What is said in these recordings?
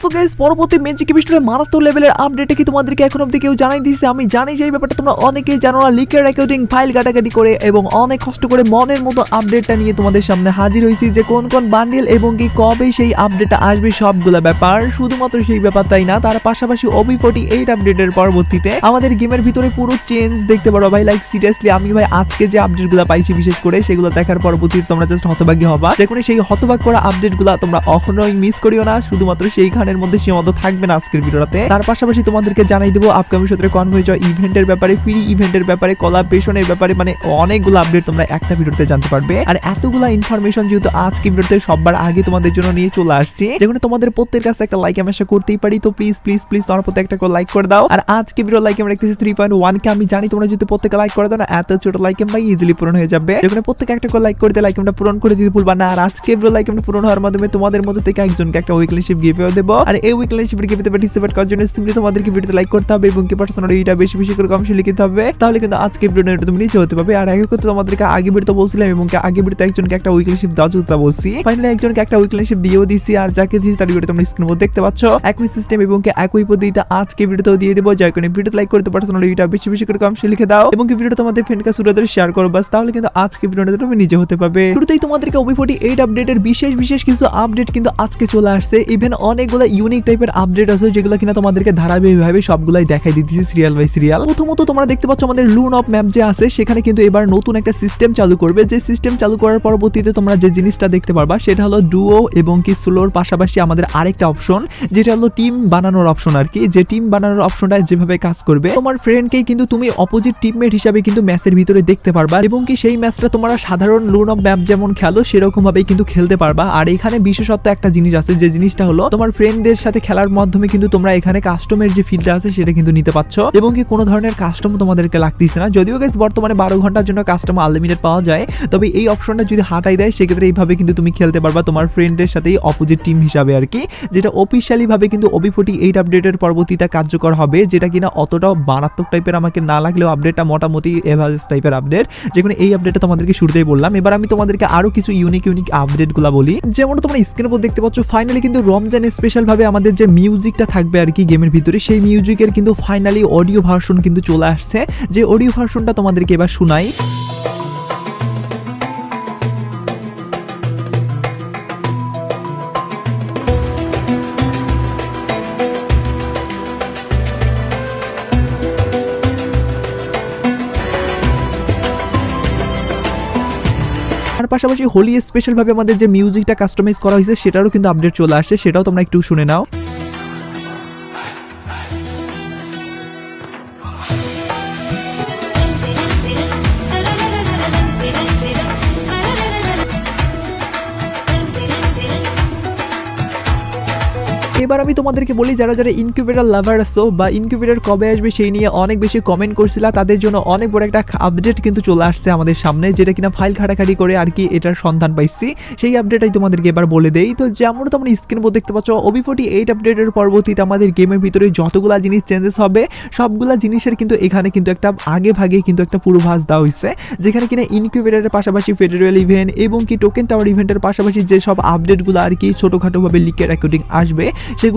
So guys পরবর্তী মারাত্মক লেভেলের কি তোমাদেরকে এখন অব্দি কেউ জানাই দিয়েছে? আমি জানি যে ব্যাপারটা তোমরা অনেকেই জানো না। রেকর্ডিং ফাইল করে এবং অনেক কষ্ট করে মনের মতো আপডেটটা নিয়ে তোমাদের সামনে হাজির হয়েছি যে কোন কোন বান্ডিল এবং কি কবে সেই আপডেটটা আসবে সবগুলা ব্যাপার। শুধুমাত্র সেই ব্যাপার তাই না, তার পাশাপাশি ওবি ফোর্টি এইট আপডেটের পরবর্তীতে আমাদের গেমের ভিতরে পুরো চেঞ্জ দেখতে পারো ভাই। লাইক সিরিয়াসলি আমি ভাই আজকে যে আপডেটগুলো পাইছি বিশেষ করে, সেগুলো দেখার পরবর্তীতে তোমরা জাস্ট হবা। সেই হতভাগ করা আপডেটগুলো তোমরা কখনোই মিস করিও না। শুধুমাত্র সেইখানের মধ্যে সীমাবদ্ধ থাকবে না আজকের ভিডিওতে তার পাশাপাশি তোমাদেরকে জানাই দেবো আপকামিং সূত্রে কনভয় ইভেন্টের ব্যাপারে ফ্রি ইভেন্টের ব্যাপারে কোলাবরেশনের ব্যাপারে মানে অনেকগুলো আপডেট তোমরা একটা ভিডিওতে জানতে পারবে। আর এতগুলো ইনফরমেশন যেহেতু আজকে ভিডিওতে সবার আগে তোমাদের জন্য নিয়ে চলে আসছি যেখানে তোমাদের প্রত্যেকের কাছে একটা লাইক আমি আশা করতেই পারি। তো প্লিজ প্লিজ প্লিজ তোমার প্রত্যেক একটা করে লাইক করে দাও। আর আজকে ভিডিও লাইক আমরা রাখতেছি থ্রি পয়েন্ট ওয়ান কে। আমি জানি তোমরা যদি প্রত্যেকে লাইক করে দাও না, এত ছোট লাইক ভাই ইজিলি পূরণ হয়ে যাবে। যেখানে প্রত্যেক একটা করে লাইক করে দিয়ে লাইক আমরা পূরণ করে দিতে ভুলবা না। আর আজকে ভিডিও লাইক আমরা পূরণ হওয়ার মাধ্যমে তোমাদের মধ্যে থেকে একজনকে একটা উইকলি শিপ গিফট দেবো। আর এই পার্টিসিপেট করার জন্য সিম্পলি তোমাদেরকে ভিডিওতে লাইক করতে হবে এবং কি পার্সোনাল বেশি বেশি করে লিখতে হবে। তাহলে কিন্তু আজকে ভিডিওটা তুমি নিচে হতে পারবে। আর আগে তোমাদেরকে আগে ভিডিও বলছিলাম এবং আগে ভিডিওতে একজনকে একটা বলছি। ফাইনালি একজনকে একটা দিয়েও দিছি আর যাকে তার ভিডিও তোমরা দেখতে পাচ্ছ। একই সিস্টেম এবং একই পদ্ধতিতে আজকে ভিডিওতেও দিয়ে ভিডিওতে লাইক করতে পার্সোনাল বেশি বেশি করে লিখে দাও এবং কি ভিডিও তোমাদের ফ্রেন্ডকে শুরু শেয়ার করো বাস তাহলে কিন্তু আজকে ভিডিওটা তুমি নিজে হতে পারবে। শুরুতেই তোমাদেরকে ওবি ফোর্টি আপডেটের বিশেষ বিশেষ কিছু আপডেট কিন্তু আজকে চলে আসছে। ইভেন অনেকগুলো ইউনিক টাইপের আপডেট আছে যেগুলো কিনা তোমাদেরকে ধারাবাহিকভাবে সবগুলাই দেখাই দিতেছি সিরিয়াল বাই সিরিয়াল প্রথমত তোমরা দেখতে পাচ্ছ আমাদের লুন অফ ম্যাপ যে আছে, সেখানে কিন্তু এবার নতুন একটা সিস্টেম চালু করবে। যে সিস্টেম চালু করার পরবর্তীতে তোমরা যে জিনিসটা দেখতে পারবা, সেটা হলো ডুও এবং কি সোলোর পাশাপাশি আমাদের আরেকটা অপশন যেটা হলো টিম বানানোর অপশন আর কি। যে টিম বানানোর অপশনটা যেভাবে কাজ করবে, তোমার ফ্রেন্ডকেই কিন্তু তুমি অপোজিট টিমমেট হিসাবে কিন্তু ম্যাচের ভিতরে দেখতে পারবা। এবং কি সেই ম্যাচটা তোমরা সাধারণ লুন অফ ম্যাপ যেমন খেলো সেরকম ভাবেই কিন্তু খেলতে পারবা। আর এখানে বিশেষত্ব একটা জিনিস আছে, যে জিনিসটা হলো তোমার ফ্রেন্ডদের সাথে খেলার মাধ্যমে কিন্তু তোমরা এখানে কাস্টমের যে ফিল্ডটা আছে সেটা কিন্তু নিতে পারছ। এবং কি কোনো ধরনের কাস্টম তোমাদেরকে লাগতেছে না। যদিও গাইস বর্তমানে বারো ঘণ্টার জন্য কাস্টম আনলিমিটেড পাওয়া যায়। তবে এই অপশনটা যদি হাতাই দেয়, সেক্ষেত্রে এইভাবে কিন্তু তুমি খেলতে পারবা তোমার ফ্রেন্ডের সাথেই অপোজিট টিম হিসাবে আর কি। যেটা অফিসিয়ালি ভাবে কিন্তু ওবি ফোর্টি এইট আপডেটের পরবর্তীতে কার্যকর হবে, যেটা কিনা অতটাও মারাত্মক টাইপের আমাকে না লাগলেও আপডেটটা মোটামুটি এভারেজ টাইপের আপডেট যেখানে এই আপডেটটা তোমাদেরকে শুরুতেই বললাম। এবার আমি তোমাদেরকে আরও কিছু ইউনিক ইউনিক আপডেটগুলো বলি। যেমন তোমরা স্ক্রিনের উপর দেখতে পাচ্ছ ফাইনালি কিন্তু রমজান স্পেশাল ভাবে আমাদের যে মিউজিকটা থাকবে আর কি গেমের ভিতরে, সেই মিউজিকের কিন্তু ফাইনালি অডিও ভার্সন কিন্তু চলে আসছে। যে অডিও ভার্সনটা তোমাদেরকে এবার শোনাই। পাশাপাশি হোলি স্পেশাল ভাবে আমাদের যে মিউজিকটা কাস্টমাইজ করা হয়েছে, সেটারও কিন্তু আপডেট চলে আসছে, সেটাও তোমরা একটু শুনে নাও। আমি তোমাদেরকে বলি, যারা যারা ইনকিউবেটার লাভার আছো বা ইনকিউবেটার কবে আসবে সেই নিয়ে অনেক বেশি কমেন্ট করছিল, তাদের জন্য অনেক বড় একটা আপডেট কিন্তু চলে আসছে আমাদের সামনে, যেটা কিনা ফাইল ঘাটাঘাটি করে আর কি এটার সন্ধান পাইছি। সেই আপডেটটাই তোমাদেরকে এবার বলে দেই। তো যেমন তোমরা স্ক্রিন উপর দেখতে পাচ্ছ ওবি ফোর্টি এইট আপডেটের পরবর্তীতে আমাদের গেমের ভিতরে যতগুলা জিনিস চেঞ্জেস হবে, সবগুলা জিনিসের কিন্তু এখানে কিন্তু একটা আগে ভাগে কিন্তু একটা পূর্বাভাস দেওয়া হয়েছে যেখানে কিনা ইনকিউবেটারের পাশাপাশি ফেডারেল ইভেন্ট এবং কি টোকেন টাওয়ার ইভেন্টের পাশাপাশি যেসব আপডেটগুলো আর কি ছোটোখাটোভাবে লিকের রেকর্ডিং আসবে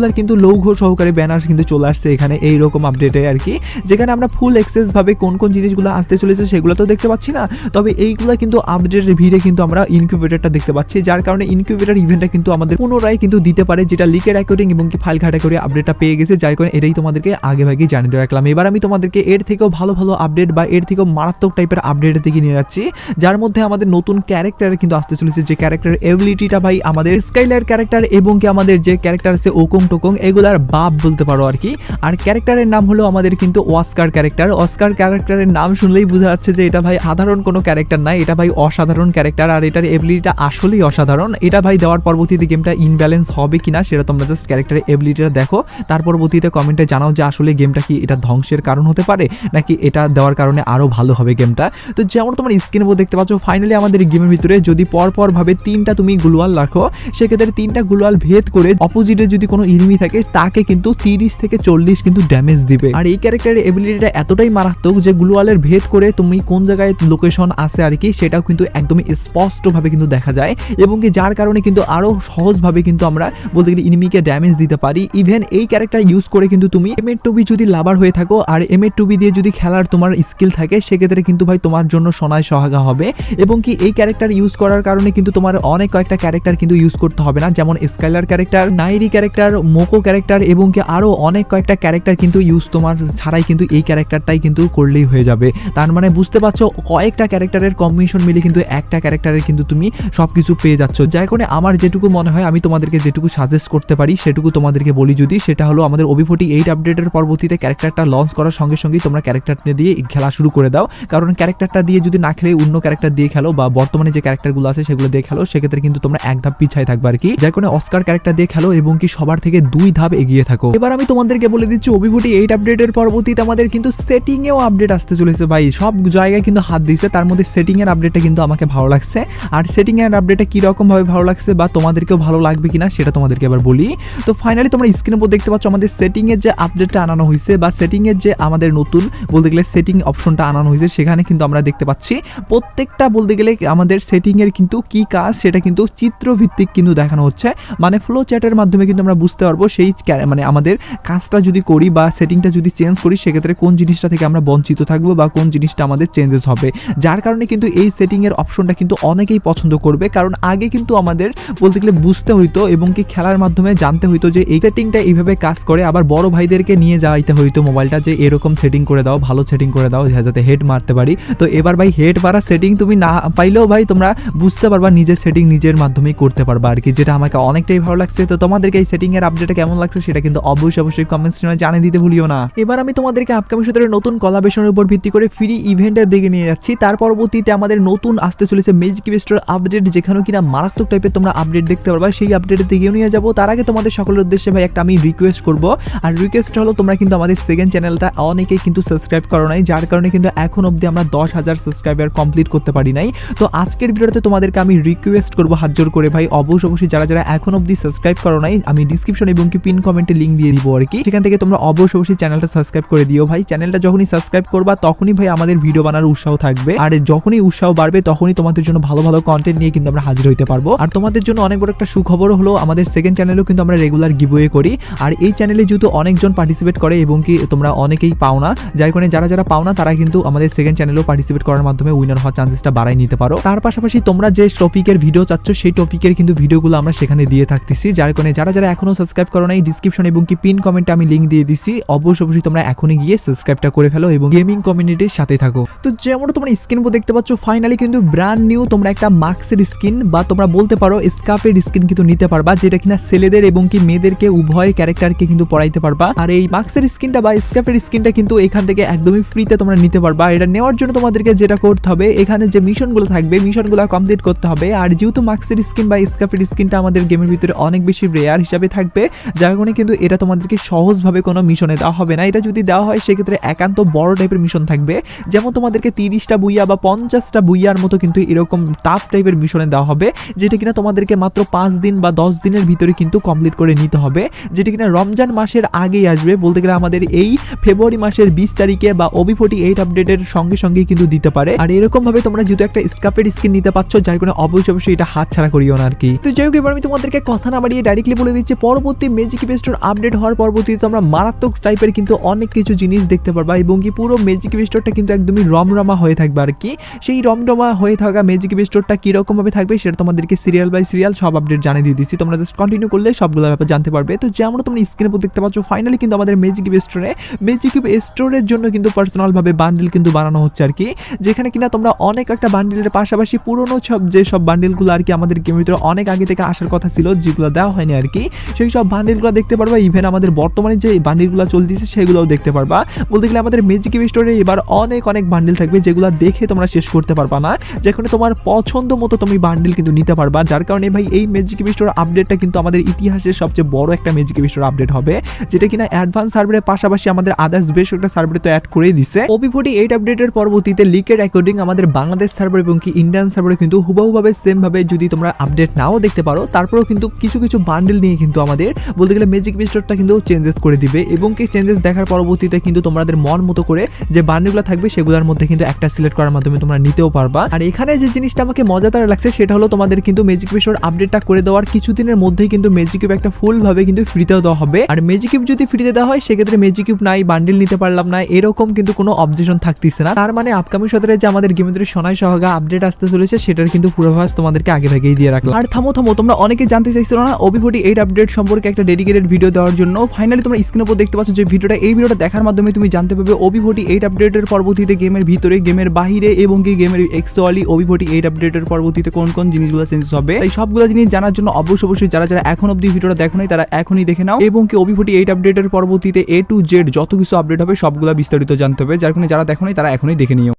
সেগুলোর কিন্তু লৌঘ সহকারে ব্যানার কিন্তু চলে আসছে এখানে এই রকম আপডেটে আর কি। যেখানে আমরা ফুল এক্সেস ভাবে কোন কোন জিনিসগুলো আসতে চলেছে সেগুলো তো দেখতে পাচ্ছি না। তবে এইগুলো কিন্তু আপডেটের ভিড়ে কিন্তু আমরা ইনকিউবেটরটা দেখতে পাচ্ছি, যার কারণে ইনকিউবেটর ইভেন্টটা কিন্তু আমাদের পুনরায় কিন্তু দিতে পারে, যেটা লিকের অ্যাকর্ডিং এবং কি ফাইল ঘাটা করে আপডেটটা পেয়ে গেছে, যার কারণে এটাই তোমাদেরকে আগে ভাগে জানিয়ে রাখলাম। এবার আমি তোমাদেরকে এর থেকেও ভালো ভালো আপডেট বা এর থেকেও মারাত্মক টাইপের আপডেটের দিকে নিয়ে যাচ্ছি, যার মধ্যে আমাদের নতুন ক্যারেক্টার কিন্তু আসতে চলেছে। যে ক্যারেক্টার এবিলিটিটা ভাই আমাদের স্কাইলার ক্যারেক্টার এবং কি আমাদের যে ক্যারেক্টার আছে ওকং টোকং, এগুলার বাপ বলতে পারো আর কি। আর ক্যারেক্টারের নাম হলো আমাদের কিন্তু অস্কার ক্যারেক্টার। অস্কার ক্যারেক্টারের নাম শুনলেই বোঝা যাচ্ছে যে এটা ভাই সাধারণ কোনো ক্যারেক্টার নাই এটা ভাই অসাধারণ ক্যারেক্টার। আর এটার এবিলিটিটা আসলেই অসাধারণ। এটা ভাই দেওয়ার পরবর্তীতে গেমটা ইনব্যালেন্স হবে কিনা সেটা তোমরা জাস্ট ক্যারেক্টারের এবিলিটিটা দেখো। তার পরবর্তীতে কমেন্টে জানাও যে আসলে গেমটা কি এটা ধ্বংসের কারণ হতে পারে, নাকি এটা দেওয়ার কারণে আরও ভালো হবে গেমটা। তো যেমন তোমার স্ক্রিনের উপর দেখতে পাচ্ছ ফাইনালি আমাদের গেমের ভিতরে যদি পর পর ভাবে তিনটা তুমি গ্লোয়াল রাখো, সেক্ষেত্রে তিনটা গ্লোয়াল ভেদ করে অপোজিটে যদি কোনো ইনিমি থাকে, তাকে কিন্তু তিরিশ থেকে চল্লিশ কিন্তু ড্যামেজ দিবে। আর এই ক্যারেক্টারের এবিলিটিটা এতটাই মারাত্মক যে গ্লুয়ালের ভেদ করে তুমি কোন জায়গায় লোকেশন আছে আর কি, সেটাও কিন্তু একদমই স্পষ্টভাবে কিন্তু দেখা যায় এবং কি যার কারণে কিন্তু আরও সহজভাবে কিন্তু আমরা বলতে গেলে ইনিমিকে ড্যামেজ দিতে পারি। ইভেন এই ক্যারেক্টার ইউজ করে কিন্তু তুমি এম এর টুবি যদি লাভার হয়ে থাকো, আর এম এর টুবি দিয়ে যদি খেলার তোমার স্কিল থাকে, সেক্ষেত্রে কিন্তু ভাই তোমার জন্য সোনায় সহাগা হবে এবং কি এই ক্যারেক্টার ইউজ করার কারণে কিন্তু তোমার অনেক কয়েকটা ক্যারেক্টার কিন্তু ইউজ করতে হবে না, যেমন Skyler character Nairi character Moco character এবং কি আরও অনেক কয়েকটা ক্যারেক্টার কিন্তু ইউজ তোমার ছাড়াই কিন্তু এই ক্যারেক্টারটাই কিন্তু করলেই হয়ে যাবে। তার মানে বুঝতে পারছ, কয়েকটা ক্যারেক্টারের কম্বিনেশন মিলে কিন্তু একটা ক্যারেক্টারের কিন্তু তুমি সব কিছু পেয়ে যাচ্ছ। যাই কারণে আমার যেটুকু মনে হয়, আমি তোমাদেরকে যেটুকু সাজেস্ট করতে পারি, সেটুকু তোমাদেরকে বলি যদি, সেটা হলো আমাদের ওবি এইট আপডেটের পরবর্তীতে ক্যারেক্টারটা লঞ্চ করার সঙ্গে সঙ্গেই তোমরা ক্যারেক্টারটা দিয়ে খেলা শুরু করে দাও। কারণ ক্যারেক্টারটা দিয়ে যদি না খেলে অন্য ক্যারেক্টার দিয়ে খেলো বা বর্তমানে যে ক্যারেক্টারগুলো আছে সেগুলো দিয়ে খেলো, সেক্ষেত্রে কিন্তু তোমরা এক ধাপ পিছায় থাকবে আর কি। যার কারণে অস্কার ক্যারেক্টার দিয়ে খেলো এবং কি সবার থেকে দুই ধাপ এগিয়ে থাকো। এবার আমি তোমাদেরকে বলে দিচ্ছি ওবিভুটি এইট আপডেটের পরবর্তীতে আমাদের কিন্তু সেটিং এও আপডেট আসতে চলেছে ভাই। সব জায়গায় কিন্তু হাত দিয়েছে, তার মধ্যে সেটিং এর আপডেটটা কিন্তু আমাকে ভালো লাগছে। আর সেটিং এর আপডেটটা কি রকম ভাবে ভালো লাগছে বা তোমাদেরকেও ভালো লাগবে কিনা সেটা তোমাদেরকে এবার বলি। তো ফাইনালি তোমরা স্ক্রিনের উপর দেখতে পাচ্ছ, আমাদের সেটিং এর যে আপডেটটা আনানো হয়েছে বা সেটিং এর যে আমাদের নতুন বলতে গেলে সেটিং অপশনটা আনানো হয়েছে, সেখানে কিন্তু আমরা দেখতে পাচ্ছি, প্রত্যেকটা বলতে গেলে আমাদের সেটিং এর কিন্তু কি কাজ সেটা কিন্তু চিত্রভিত্তিক কিন্তু দেখানো হচ্ছে। মানে ফ্লো চ্যাটের মাধ্যমে কিন্তু আমরা বুঝতে পারব সেই মানে আমাদের কাজটা যদি করি বা সেটিংটা যদি চেঞ্জ করি, সেক্ষেত্রে কোন জিনিসটা থেকে আমরা বঞ্চিত থাকব বা কোন জিনিসটা আমাদের চেঞ্জেস হবে? যার কারণে কিন্তু এই সেটিংয়ের অপশনটা কিন্তু অনেকেই পছন্দ করবে। কারণ আগে কিন্তু আমাদের বলতে গেলে বুঝতে হইতো এবং কি খেলার মাধ্যমে জানতে হইতো যে এই সেটিংটা এইভাবে কাজ করে। আবার বড় ভাইদেরকে নিয়ে যাইতে হইতো মোবাইলটা যে এরকম সেটিং করে দাও, ভালো সেটিং করে দাও, যাতে হেড মারতে পারি। তো এবার ভাই হেড মারা সেটিং তুমি না পাইলেও ভাই তোমরা বুঝতে পারবা নিজের সেটিং নিজের মাধ্যমেই করতে পারবা আর কি, যেটা আমাকে অনেকটাই ভালো লাগছে। তো তোমাদেরকে এই সেটিংয়ের এর আপডেটটা কেমন লাগছে সেটা কিন্তু অবশ্যই অবশ্যই কমেন্টস জানিয়ে দিতে ভুলিও না। এবার আমি তোমাদেরকে আপকামিং সূত্রের নতুন কলাবেশনের উপর ভিত্তি করে ফ্রি ইভেন্টের দিকে নিয়ে যাচ্ছি। তার পরবর্তীতে আমাদের নতুন আসতে চলেছে মেজিক ইভেস্টর আপডেট যেখানে কিনা মারাত্মক টাইপের তোমরা আপডেট দেখতে পারবা। সেই আপডেটের দিকেও নিয়ে যাব। তার আগে তোমাদের সকলের উদ্দেশ্যে ভাই, একটা আমি রিকোয়েস্ট করব। আর রিকোয়েস্ট হলো, তোমরা কিন্তু আমাদের সেকেন্ড চ্যানেলটা অনেকে কিন্তু সাবস্ক্রাইব করো নাই, যার কারণে কিন্তু এখন অবধি আমরা দশ হাজার সাবস্ক্রাইবার কমপ্লিট করতে পারি নাই। তো আজকের ভিডিওতে তোমাদেরকে আমি রিকোয়েস্ট করব হাত জোর করে ভাই। অবশ্যই অবশ্যই যারা যারা এখন অবধি সাবস্ক্রাইব করো নাই, আমি ডিসক্রিপশন এবং কি পিন কমেন্টে লিঙ্ক দিয়ে দিব আর কি। সেখান থেকে তোমরা অবশ্যই অবশ্যই চ্যানেলটা সাবস্ক্রাইব করে দিও ভাই। চ্যানেলটা যখনই সাবস্ক্রাইব করবা, তখনই ভাই আমাদের ভিডিও বানানোর উৎসাহ থাকবে। আর যখনই উৎসাহ বাড়বে, তখনই তোমাদের জন্য ভালো ভালো কন্টেন্ট নিয়ে কিন্তু আমরা হাজির হইতে পারব। আর তোমাদের জন্য অনেক বড় একটা সুখবর হলো, আমাদের সেকেন্ড চ্যানেলেও কিন্তু আমরা রেগুলার গিভওয়ে করি। আর এই চ্যানেলে যেহেতু অনেকজন পার্টিসিপেট করে এবং কি তোমরা অনেকেই পাও না, যার কারণে যারা যারা পাও না, তারা কিন্তু আমাদের সেকেন্ড চ্যানেলেও পার্টিসিপেট করার মাধ্যমে উইনার হওয়ার চান্সেসটা বাড়াই নিতে পারো। তার পাশাপাশি তোমরা যে টপিকের ভিডিও চাচ্ছ, সেই টপিকের কিন্তু ভিডিওগুলো আমরা সেখানে দিয়ে থাকতেছি। যার কারণে যারা যারা এখনও সাবস্ক্রাইব করো নাই ডিসক্রিপশন এবং কি পিন কমেন্টে আমি লিঙ্ক দিয়ে দিছি। অবশ্যই অবশ্যই তোমরা এখনই গিয়ে সাবস্ক্রাইবটা করে ফেলো এবং গেমিং কমিউনিটির সাথে থাকো। তো যেমন তোমরা স্ক্রিন উপর দেখতে পাচ্ছ ফাইনালি কিন্তু ব্র্যান্ড নিউ তোমরা একটা মাস্কের স্কিন বা তোমরা বলতে পারো স্কাফের স্কিন কিন্তু নিতে পারবা, যেটা কিনা ছেলেদের এবং কি মেয়েদেরকে, উভয় ক্যারেক্টারকে কিন্তু পড়াইতে পারবা। আর এই মাস্কের স্কিনটা বা স্কাফের স্কিনটা কিন্তু এখান থেকে একদমই ফ্রিতে তোমরা নিতে পারবা। এটা নেওয়ার জন্য তোমাদেরকে যেটা করতে হবে, এখানে যে মিশনগুলো থাকবে মিশনগুলো কমপ্লিট করতে হবে। আর যেহেতু মাস্কের স্কিন বা স্কাফের স্কিনটা আমাদের গেমের ভিতরে অনেক বেশি রেয়ার হিসাবে থাকবে যার কারণে কিন্তু এটা তোমাদেরকে সহজভাবে কোনো মিশনে দেওয়া হবে না। এটা যদি দেওয়া হয়, সেক্ষেত্রে একান্ত বড় টাইপের মিশন থাকবে। যেমন তোমাদেরকে তিরিশটা বুইয়া বা পঞ্চাশটা বুইয়ার মতো কিন্তু এরকম টাফ টাইপের মিশনে দেওয়া হবে, যেটা কিনা তোমাদেরকে মাত্র পাঁচ দিন বা দশ দিনের ভিতরে কিন্তু কমপ্লিট করে নিতে হবে। যেটা কিনা রমজান মাসের আগেই আসবে, বলতে গেলে আমাদের এই ফেব্রুয়ারি মাসের বিশ তারিখে বা ওবি ফোর্টি এইট আপডেটের সঙ্গে সঙ্গেই কিন্তু দিতে পারে। আর এরকম ভাবে তোমরা যেহেতু একটা স্কাপের স্কিন নিতে পারছ, যার কারণে অবশ্যই অবশ্যই এটা হাত ছাড়া করিও না আর কি। তো যাই হোক, এবার আমি তোমাদেরকে কথা না বাড়িয়ে ডাইরেক্টলি বলে দিচ্ছি, পরবর্তী ম্যাজিক বেস্টোর আপডেট হওয়ার পরবর্তীতে তোমরা মারাত্মক টাইপের কিন্তু অনেক কিছু জিনিস দেখতে পারবা এবং কি পুরো ম্যাজিক বেস্টোরটা কিন্তু একদমই রমরমা হয়ে থাকবে। আর কি সেই রমরমা হয়ে থাকা ম্যাজিক বেস্টোরটা কীরকম ভাবে থাকবে সেটা তোমাদেরকে সিরিয়াল বাই সিরিয়াল সব আপডেট জানিয়ে দিয়ে দিচ্ছি। তোমরা জাস্ট কন্টিনিউ করলে সবগুলো ব্যাপার জানতে পারবে। তো যেমন তোমরা স্ক্রিনের উপর দেখতে পাচ্ছ ফাইনালি কিন্তু আমাদের ম্যাজিক স্টোরে ম্যাজিক স্টোরের জন্য কিন্তু পার্সোনালভাবে বান্ডিল কিন্তু বানানো হচ্ছে আর কি। যেখানে কিনা তোমরা অনেক একটা বান্ডিলের পাশাপাশি পুরনো সব যে সব বান্ডিলগুলো আর কি আমাদের গেমের ভিতরে অনেক আগে থেকে আসার কথা ছিল, যেগুলো দেওয়া হয়নি আর কি, সেই সব বান্ডিলগুলো দেখতে পারবা ইভেন আমাদের বর্তমানে যে বান্ডিলগুলো চলতেছে সেগুলোও দেখতে পারবা। বলতে গেলে আমাদের ম্যাজিক স্টোরে এবার অনেক অনেক বান্ডিল থাকবে যেগুলো দেখে তোমরা শেষ করতে পারবা না। যেখানে তোমার পছন্দ মতো তুমি বান্ডিল কিন্তু নিতে পারবা। যার কারণে ভাই, এই ম্যাজিক স্টোর আপডেটটা কিন্তু আমাদের ইতিহাসের সবচেয়ে বড় একটা ম্যাজিক স্টোর আপডেট হবে। যেটা কিনা অ্যাডভান্স সার্ভারের পাশাপাশি আমাদের আদার্স বেশ একটা সার্ভারে তো অ্যাড করেই দিছে। ওপি ফোর্টি এইট আপডেটের পরবর্তীতে লিকের অ্যাকর্ডিং আমাদের বাংলাদেশ সার্ভার এবং কি ইন্ডিয়ান সার্ভারে কিন্তু হুবাহুভাবে সেম ভাবে যদি তোমরা আপডেট নাও দেখতে পারো, তারপরেও কিন্তু কিছু কিছু বান্ডেল নিয়ে কিন্তু আমাদের বলতে গেলে ম্যাজিক বিস্টোরটা কিন্তু চেঞ্জেস করে দিবে এবং কি চেঞ্জেস দেখার পরবর্তীতে কিন্তু তোমাদের মন মতো করে যে বান্ডিলগুলো থাকবে সেগুলোর মধ্যে কিন্তু একটা সিলেক্ট করার মাধ্যমে তোমরা নিতেও পারবা। আর এখানে যে জিনিসটা আমাকে মজাদার লাগছে সেটা হলো তোমাদের কিন্তু ম্যাজিক বিস্টোর আপডেটটা করে দেওয়ার কিছুদিনের মধ্যেই কিন্তু ম্যাজিক কিউব একটা ফুল ভাবে কিন্তু ফ্রিতেও দেওয়া হবে। আর ম্যাজিক কিউব যদি ফ্রিতে দেওয়া হয়, সেক্ষেত্রে ম্যাজিক কিউব নাই বান্ডিল নিতে পারলাম না, এরকম কিন্তু কোনো অবজেকশন থাকতেছে না। তার মানে আপকামিং সতেরে যে আমাদের গেমের সোনাই সহগা আপডেট আসতে চলেছে, সেটার কিন্তু পূর্বাভাস তোমাদেরকে আগে ভাগেই দিয়ে রাখলাম। আর থামো থামো, তোমরা অনেকে জানতে চাইছিল না ওবিফোর্টি এইট আপডেট সম্পর্কে একটা ডেডিকেটেড ভিডিও দেওয়ার জন্য ফাইনালি তোমরা স্ক্রিনের উপর দেখতে পাচ্ছ যে ভিডিওটা এই ভিডিওটা দেখার মাধ্যমে তুমি জানতে পারবে ওবিফোর্টি এইট আপডেটের পরবর্তীতে গেমের ভিতরে গেমের বাহিরে এবং কি গেমের এক্সুয়ালি ওবিফোর্টি এইট আপডেটের পরবর্তীতে কোন কোন জিনিসগুলো চেঞ্জ হবে। এই সবগুলো জিনিস জানার জন্য অবশ্যই অবশ্যই যারা যারা এখন অব্দি ভিডিওটা দেখো নাই, তারা এখনই দেখে নাও। এবং কি ওবিফোর্টি এইট আপডেটের পরবর্তীতে এ টু জেড যত কিছু আপডেট হবে, সবগুলো বিস্তারিত জানতে হবে। যার কারণে যারা দেখো নাই, তারা এখনই দেখে নিও।